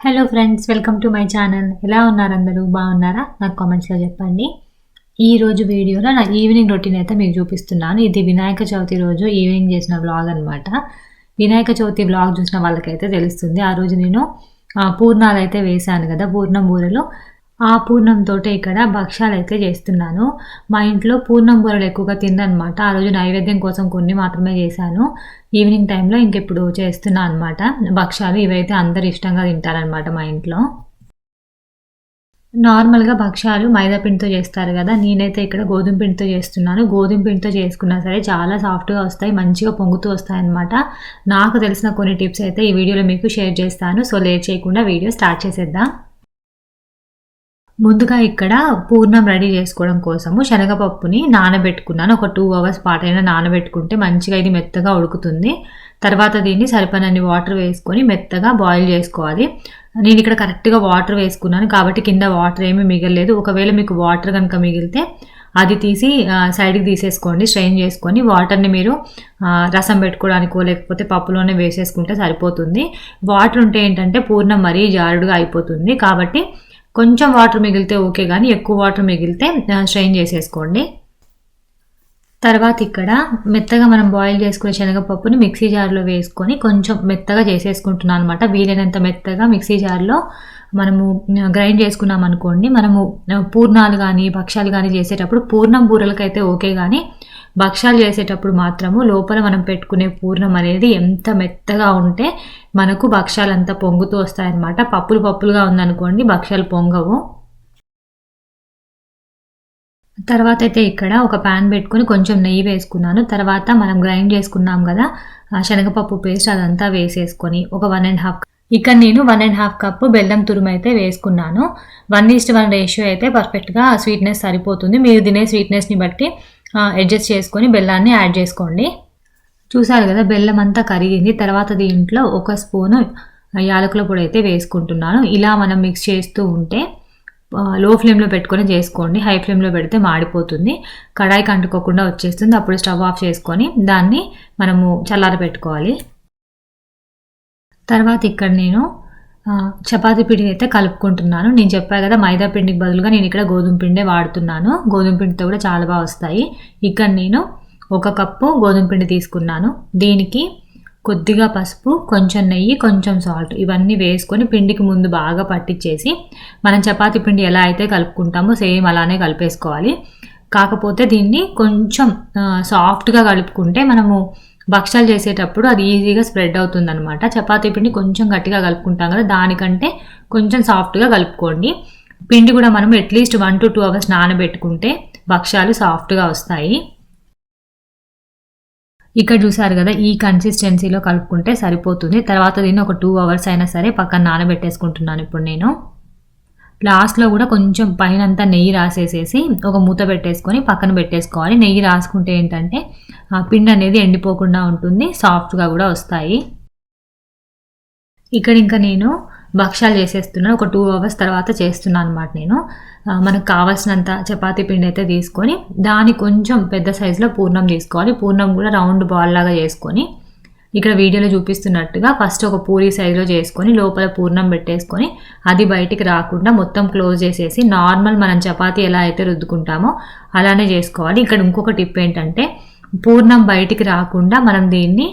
Hello friends welcome to my channel ఎలా ఉన్నారు అందరూ? బాగున్నారా? నాకు కామెంట్స్లో చెప్పండి. ఈ రోజు వీడియోలో నా ఈవినింగ్ రొటీన్ అయితే మీకు చూపిస్తున్నాను. ఇది వినాయక చవితి రోజు ఈవినింగ్ చేసిన వ్లాగ్ అనమాట వినాయక చవితి వ్లాగ్ చూసిన వాళ్ళకైతే తెలుస్తుంది. ఆ రోజు నేను పూర్ణాలు అయితే వేశాను కదా పూర్ణం బూరెలు ఆ పూర్ణంతో ఇక్కడ భక్ష్యాలు అయితే చేస్తున్నాను. మా ఇంట్లో పూర్ణం బూరలు ఎక్కువగా తిందనమాట ఆ రోజు నైవేద్యం కోసం కొన్ని మాత్రమే చేశాను. ఈవినింగ్ టైంలో ఇంకెప్పుడు చేస్తున్నా అనమాట భక్ష్యాలు ఇవైతే అందరు ఇష్టంగా తింటారనమాట మా ఇంట్లో. నార్మల్గా భక్ష్యాలు మైదా పిండితో చేస్తారు కదా. నేనైతే ఇక్కడ గోధుమ పిండితో చేస్తున్నాను. గోధుమ పిండితో చేసుకున్నా సరే చాలా సాఫ్ట్గా వస్తాయి మంచిగా పొంగుతూ వస్తాయి అనమాట నాకు తెలిసిన కొన్ని టిప్స్ అయితే ఈ వీడియోలో మీకు షేర్ చేస్తాను. సో లేట్ చేయకుండా వీడియో స్టార్ట్ చేసేద్దాం. ముందుగా ఇక్కడ పూర్ణం రెడీ చేసుకోవడం కోసము శనగపప్పుని నానబెట్టుకున్నాను. ఒక టూ అవర్స్ పాటైనా నానబెట్టుకుంటే మంచిగా ఇది మెత్తగా ఉడుకుతుంది. తర్వాత దీన్ని సరిపడని వాటర్ వేసుకొని మెత్తగా బాయిల్ చేసుకోవాలి. నేను ఇక్కడ కరెక్ట్గా వాటర్ వేసుకున్నాను కాబట్టి కింద వాటర్ ఏమీ మిగలలేదు. ఒకవేళ మీకు వాటర్ కనుక మిగిలితే అది తీసి సైడ్కి తీసేసుకోండి. స్ట్రెయిన్ చేసుకొని వాటర్ని మీరు రసం పెట్టుకోవడానికో లేకపోతే పప్పులోనే వేసేసుకుంటే సరిపోతుంది. వాటర్ ఉంటే ఏంటంటే పూర్ణం మరీ జారుడుగా అయిపోతుంది కాబట్టి కొంచెం వాటర్ మిగిలితే ఓకే కానీ ఎక్కువ వాటర్ మిగిలితే స్ట్రెయిన్ చేసేసుకోండి. తర్వాత ఇక్కడ మెత్తగా మనం బాయిల్ చేసుకునే శనగపప్పుని మిక్సీ జార్లో వేసుకొని కొంచెం మెత్తగా చేసేసుకుంటున్నాను అనమాట వీలైనంత మెత్తగా మిక్సీ జార్లో మనము గ్రైండ్ చేసుకున్నాం అనుకోండి మనము పూర్ణాలు కానీ భక్ష్యాలు కానీ చేసేటప్పుడు పూర్ణం బూరలకైతే ఓకే కానీ భక్ష్యాలు చేసేటప్పుడు మాత్రము లోపల మనం పెట్టుకునే పూర్ణం అనేది ఎంత మెత్తగా ఉంటే మనకు భక్ష్యాలు అంతా పొంగుతూ వస్తాయన్నమాట. పప్పులు పప్పులుగా ఉందనుకోండి భక్ష్యాలు పొంగవు. తర్వాత అయితే ఇక్కడ ఒక ప్యాన్ పెట్టుకొని కొంచెం నెయ్యి వేసుకున్నాను. తర్వాత మనం గ్రైండ్ చేసుకున్నాం కదా శనగపప్పు పేస్ట్ అదంతా వేసేసుకొని ఒక వన్ అండ్ హాఫ్ ఇక్కడ నేను వన్ అండ్ హాఫ్ కప్పు బెల్లం తురుము అయితే వేసుకున్నాను. వన్ ఈస్ట్ వన్ రేషియో అయితే పర్ఫెక్ట్గా స్వీట్నెస్ సరిపోతుంది. మీరు తినే స్వీట్నెస్ని బట్టి అడ్జస్ట్ చేసుకొని బెల్లాన్ని యాడ్ చేసుకోండి. చూసారు కదా బెల్లం అంతా కరిగింది. తర్వాత దీంట్లో ఒక స్పూను యాలకుల పొడి అయితే వేసుకుంటున్నాను. ఇలా మనం మిక్స్ చేస్తూ ఉంటే లో ఫ్లేమ్లో పెట్టుకొని చేసుకోండి. హై ఫ్లేమ్లో పెడితే మాడిపోతుంది. కడాయికి అంటుకోకుండా వచ్చేస్తుంది. అప్పుడు స్టవ్ ఆఫ్ చేసుకొని దాన్ని మనము చల్లార పెట్టుకోవాలి తర్వాత ఇక్కడ నేను చపాతీ పిండిని అయితే కలుపుకుంటున్నాను. నేను చెప్పాను కదా మైదా పిండికి బదులుగా నేను ఇక్కడ గోధుమ పిండే వాడుతున్నాను. గోధుమ పిండితో కూడా చాలా బాగా వస్తాయి. ఇక్కడ నేను ఒక కప్పు గోధుమ పిండి తీసుకున్నాను. దీనికి కొద్దిగా పసుపు కొంచెం నెయ్యి కొంచెం సాల్ట్ ఇవన్నీ వేసుకొని పిండికి ముందు బాగా పట్టించేసి మనం చపాతీ పిండి ఎలా అయితే కలుపుకుంటామో సేమ్ అలానే కలిపేసుకోవాలి. కాకపోతే దీన్ని కొంచెం సాఫ్ట్గా కలుపుకుంటే మనము భక్షాలు చేసేటప్పుడు అది ఈజీగా స్ప్రెడ్ అవుతుంది అనమాట చపాతీ పిండి కొంచెం గట్టిగా కలుపుకుంటాం కదా దానికంటే కొంచెం సాఫ్ట్గా కలుపుకోండి. పిండి కూడా మనం at least one to two hours నానబెట్టుకుంటే భక్ష్యాలు సాఫ్ట్గా వస్తాయి. ఇక్కడ చూసారు కదా ఈ కన్సిస్టెన్సీలో కలుపుకుంటే సరిపోతుంది. తర్వాత దీన్ని ఒక టూ అవర్స్ అయినా సరే పక్కన నానబెట్టేసుకుంటున్నాను ఇప్పుడు నేను. లాస్ట్లో కూడా కొంచెం పైన అంతా నెయ్యి రాసేసేసి ఒక మూత పెట్టేసుకొని పక్కన పెట్టేసుకోవాలి. నెయ్యి రాసుకుంటే ఏంటంటే ఆ పిండి అనేది ఎండిపోకుండా ఉంటుంది సాఫ్ట్గా కూడా వస్తాయి. ఇక్కడ ఇంకా నేను భక్ష్యాలు చేసేస్తున్నాను. ఒక టూ అవర్స్ తర్వాత చేస్తున్నాను అనమాట నేను. మనకు కావాల్సినంత చపాతీ పిండి అయితే తీసుకొని దాని కొంచెం పెద్ద సైజులో పూర్ణం తీసుకోవాలి. పూర్ణం కూడా రౌండ్ బాల్ లాగా చేసుకొని ఇక్కడ వీడియోలో చూపిస్తున్నట్టుగా ఫస్ట్ ఒక పూరి సైజులో చేసుకొని లోపల పూర్ణం పెట్టేసుకొని అది బయటికి రాకుండా మొత్తం క్లోజ్ చేసేసి నార్మల్ మనం చపాతీ ఎలా అయితే రుద్దుకుంటామో అలానే చేసుకోవాలి. ఇక్కడ ఇంకొక టిప్ ఏంటంటే పూర్ణం బయటికి రాకుండా మనం దీన్ని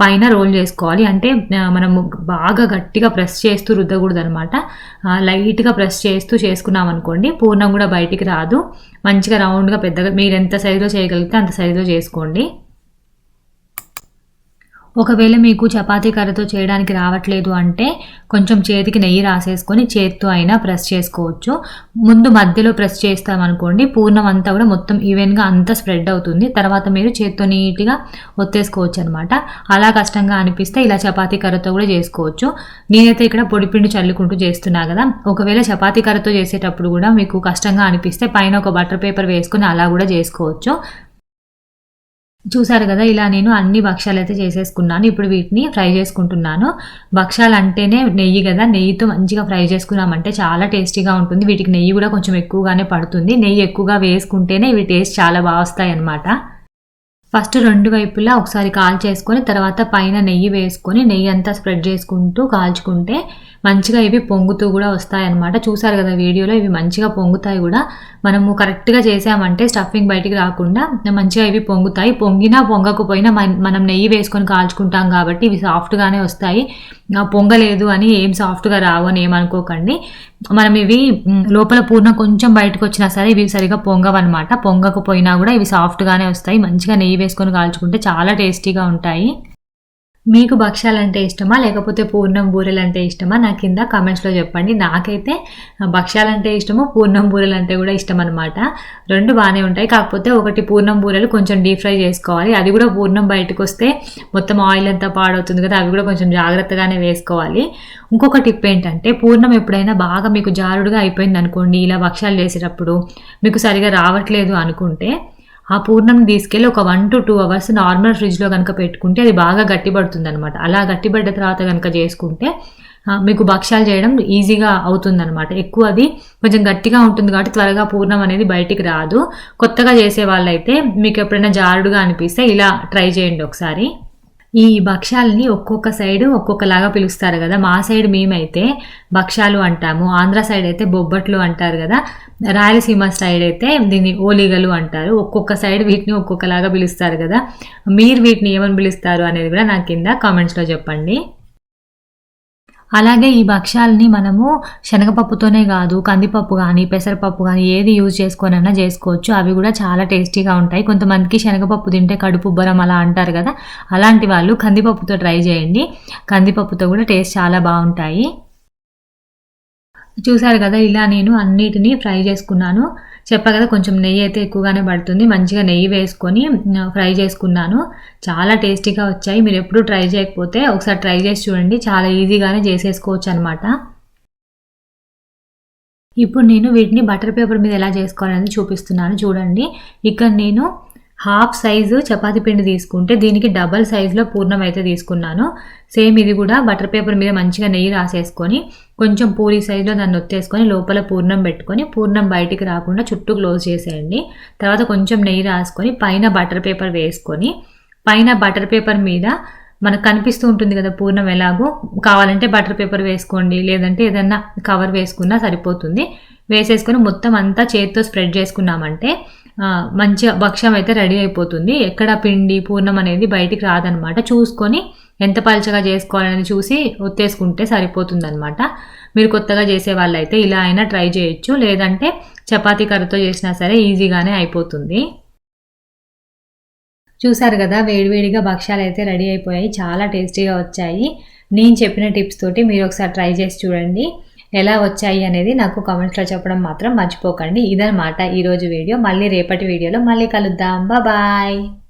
పైన రోల్ చేసుకోవాలి. అంటే మనం మనము బాగా గట్టిగా ప్రెస్ చేస్తూ రుద్దకూడదు అనమాట లైట్గా ప్రెస్ చేస్తూ చేసుకున్నాం అనుకోండి పూర్ణం కూడా బయటికి రాదు. మంచిగా రౌండ్గా పెద్దగా మీరు ఎంత సైజులో చేయగలిగితే అంత సైజులో చేసుకోండి. ఒకవేళ మీకు చపాతీ కర్రతో చేయడానికి రావట్లేదు అంటే కొంచెం చేతికి నెయ్యి రాసేసుకొని చేత్తో అయినా ప్రెస్ చేసుకోవచ్చు. ముందు మధ్యలో ప్రెస్ చేస్తామనుకోండి పూర్ణం అంతా కూడా మొత్తం ఈవెన్గా అంతా స్ప్రెడ్ అవుతుంది. తర్వాత మీరు చేత్తో నీట్గా ఒత్తేసుకోవచ్చు అనమాట అలా కష్టంగా అనిపిస్తే ఇలా చపాతీ కర్రతో కూడా చేసుకోవచ్చు. నేనైతే ఇక్కడ పొడిపిండి చల్లుకుంటూ చేస్తున్నా కదా. ఒకవేళ చపాతీ కర్రతో చేసేటప్పుడు కూడా మీకు కష్టంగా అనిపిస్తే పైన ఒక బటర్ పేపర్ వేసుకొని అలా కూడా చేసుకోవచ్చు. చూసారు కదా ఇలా నేను అన్ని భక్ష్యాలు అయితే చేసేసుకున్నాను. ఇప్పుడు వీటిని ఫ్రై చేసుకుంటున్నాను. భక్ష్యాలు అంటేనే నెయ్యి కదా నెయ్యితో మంచిగా ఫ్రై చేసుకున్నామంటే చాలా టేస్టీగా ఉంటుంది. వీటికి నెయ్యి కూడా కొంచెం ఎక్కువగానే పడుతుంది. నెయ్యి ఎక్కువగా వేసుకుంటేనే ఇవి టేస్ట్ చాలా బాగా వస్తాయి అన్నమాట ఫస్ట్ రెండు వైపులా ఒకసారి కాల్ చేసుకొని తర్వాత పైన నెయ్యి వేసుకొని నెయ్యి అంతా స్ప్రెడ్ చేసుకుంటూ కాల్చుకుంటే మంచిగా ఇవి పొంగుతూ కూడా వస్తాయి అన్నమాట చూసారు కదా వీడియోలో ఇవి మంచిగా పొంగుతాయి కూడా. మనము కరెక్ట్గా చేసామంటే స్టఫింగ్ బయటికి రాకుండా మంచిగా ఇవి పొంగుతాయి. పొంగినా పొంగకపోయినా మన- మనం నెయ్యి వేసుకొని కాల్చుకుంటాం కాబట్టి ఇవి సాఫ్ట్గానే వస్తాయి. ఆ, పొంగలేదు అని ఏం సాఫ్ట్గా రావు అని ఏమనుకోకండి. మనం ఇవి లోపల పూర్ణ కొంచెం బయటకు వచ్చినా సరే ఇవి సరిగా పొంగవన్నమాట. పొంగకపోయినా కూడా ఇవి సాఫ్ట్గానే వస్తాయి. మంచిగా నెయ్యి వేసుకొని కాల్చుకుంటే చాలా టేస్టీగా ఉంటాయి. మీకు భక్ష్యాలంటే ఇష్టమా? లేకపోతే పూర్ణం బూరెలు అంటే ఇష్టమా నా కింద కామెంట్స్లో చెప్పండి. నాకైతే భక్ష్యాలంటే ఇష్టము పూర్ణం బూరెలు అంటే కూడా ఇష్టం అనమాట రెండు బాగానే ఉంటాయి. కాకపోతే ఒకటి పూర్ణం బూరెలు కొంచెం డీప్ ఫ్రై చేసుకోవాలి. అది కూడా పూర్ణం బయటకు వస్తే మొత్తం ఆయిల్ అంతా పాడవుతుంది కదా అవి కూడా కొంచెం జాగ్రత్తగానే వేసుకోవాలి. ఇంకొక టిప్ ఏంటంటే పూర్ణం ఎప్పుడైనా బాగా మీకు జారుడుగా అయిపోయింది అనుకోండి ఇలా భక్ష్యాలు చేసేటప్పుడు మీకు సరిగా రావట్లేదు అనుకుంటే ఆ పూర్ణం తీసుకెళ్ళి ఒక one to two hours normal ఫ్రిడ్జ్లో కనుక పెట్టుకుంటే అది బాగా గట్టిపడుతుంది అనమాట అలా గట్టిపడ్డ తర్వాత కనుక చేసుకుంటే మీకు భక్ష్యాలు చేయడం ఈజీగా అవుతుందన్నమాట. ఎక్కువ అది కొంచెం గట్టిగా ఉంటుంది కాబట్టి త్వరగా పూర్ణం అనేది బయటికి రాదు. కొత్తగా చేసే వాళ్ళైతే మీకు ఎప్పుడైనా జారుడుగా అనిపిస్తే ఇలా ట్రై చేయండి ఒకసారి. ఈ భక్ష్యాలని ఒక్కొక్క సైడ్ ఒక్కొక్కలాగా పిలుస్తారు కదా. మా సైడ్ మేమైతే భక్ష్యాలు అంటాము. ఆంధ్ర సైడ్ అయితే బొబ్బట్లు అంటారు కదా. రాయలసీమ సైడ్ అయితే దీన్ని ఓలిగలు అంటారు. ఒక్కొక్క సైడ్ వీటిని ఒక్కొక్కలాగా పిలుస్తారు కదా. మీరు వీటిని ఏమని పిలుస్తారు అనేది కూడా నాకు కింద కామెంట్స్లో చెప్పండి. అలాగే ఈ భక్ష్యాలని మనము శనగపప్పుతోనే కాదు కందిపప్పు కానీ పెసరపప్పు కానీ ఏది యూజ్ చేసుకొనైనా చేసుకోవచ్చు. అవి కూడా చాలా టేస్టీగా ఉంటాయి. కొంతమందికి శనగపప్పు తింటే కడుపు ఉబ్బరం అలా అంటారు కదా. అలాంటి వాళ్ళు కందిపప్పుతో ట్రై చేయండి. కందిపప్పుతో కూడా టేస్ట్ చాలా బాగుంటాయి. చూసారు కదా ఇలా నేను అన్నిటినీ ఫ్రై చేసుకున్నాను. చెప్పా కదా కొంచెం నెయ్యి అయితే ఎక్కువగానే పడుతుంది. మంచిగా నెయ్యి వేసుకొని ఫ్రై చేసుకున్నాను. చాలా టేస్టీగా వచ్చాయి. మీరు ఎప్పుడు ట్రై చేయకపోతే ఒకసారి ట్రై చేసి చూడండి. చాలా ఈజీగానే చేసేసుకోవచ్చు అనమాట ఇప్పుడు నేను వీటిని బటర్ పేపర్ మీద ఎలా చేసుకోవాలనేది చూపిస్తున్నాను. చూడండి. ఇక్కడ నేను హాఫ్ సైజు చపాతీ పిండి తీసుకుంటే దీనికి డబల్ సైజులో పూర్ణం అయితే తీసుకున్నాను. సేమ్ ఇది కూడా బటర్ పేపర్ మీద మంచిగా నెయ్యి రాసేసుకొని కొంచెం పూరి సైజులో దాన్ని ఒత్తేసుకొని లోపల పూర్ణం పెట్టుకొని పూర్ణం బయటికి రాకుండా చుట్టూ క్లోజ్ చేసేయండి. తర్వాత కొంచెం నెయ్యి రాసుకొని పైన బటర్ పేపర్ వేసుకొని పైన బటర్ పేపర్ మీద మనకు కనిపిస్తూ ఉంటుంది కదా పూర్ణం ఎలాగో కావాలంటే బటర్ పేపర్ వేసుకోండి లేదంటే ఏదన్నా కవర్ వేసుకున్నా సరిపోతుంది. వేసేసుకొని మొత్తం అంతా చేతితో స్ప్రెడ్ చేసుకున్నామంటే మంచిగా భక్ష్యం అయితే రెడీ అయిపోతుంది. ఎక్కడ పిండి పూర్ణం అనేది బయటికి రాదనమాట. చూసుకొని ఎంత పలచగా చేసుకోవాలని చూసి ఒత్తేసుకుంటే సరిపోతుందనమాట. మీరు కొత్తగా చేసే వాళ్ళైతే ఇలా అయినా ట్రై చేయొచ్చు. లేదంటే చపాతీ కర్రతో చేసినా సరే ఈజీగానే అయిపోతుంది. చూసారు కదా వేడివేడిగా భక్ష్యాలు అయితే రెడీ అయిపోయాయి. చాలా టేస్టీగా వచ్చాయి. నేను చెప్పిన టిప్స్ తోటి మీరు ఒకసారి ట్రై చేసి చూడండి. ఎలా వచ్చాయి అనేది నాకు కామెంట్స్లో చెప్పడం మాత్రం మర్చిపోకండి. ఇదనమాట ఈరోజు వీడియో. మళ్ళీ రేపటి వీడియోలో మళ్ళీ కలుద్దాం. బాయ్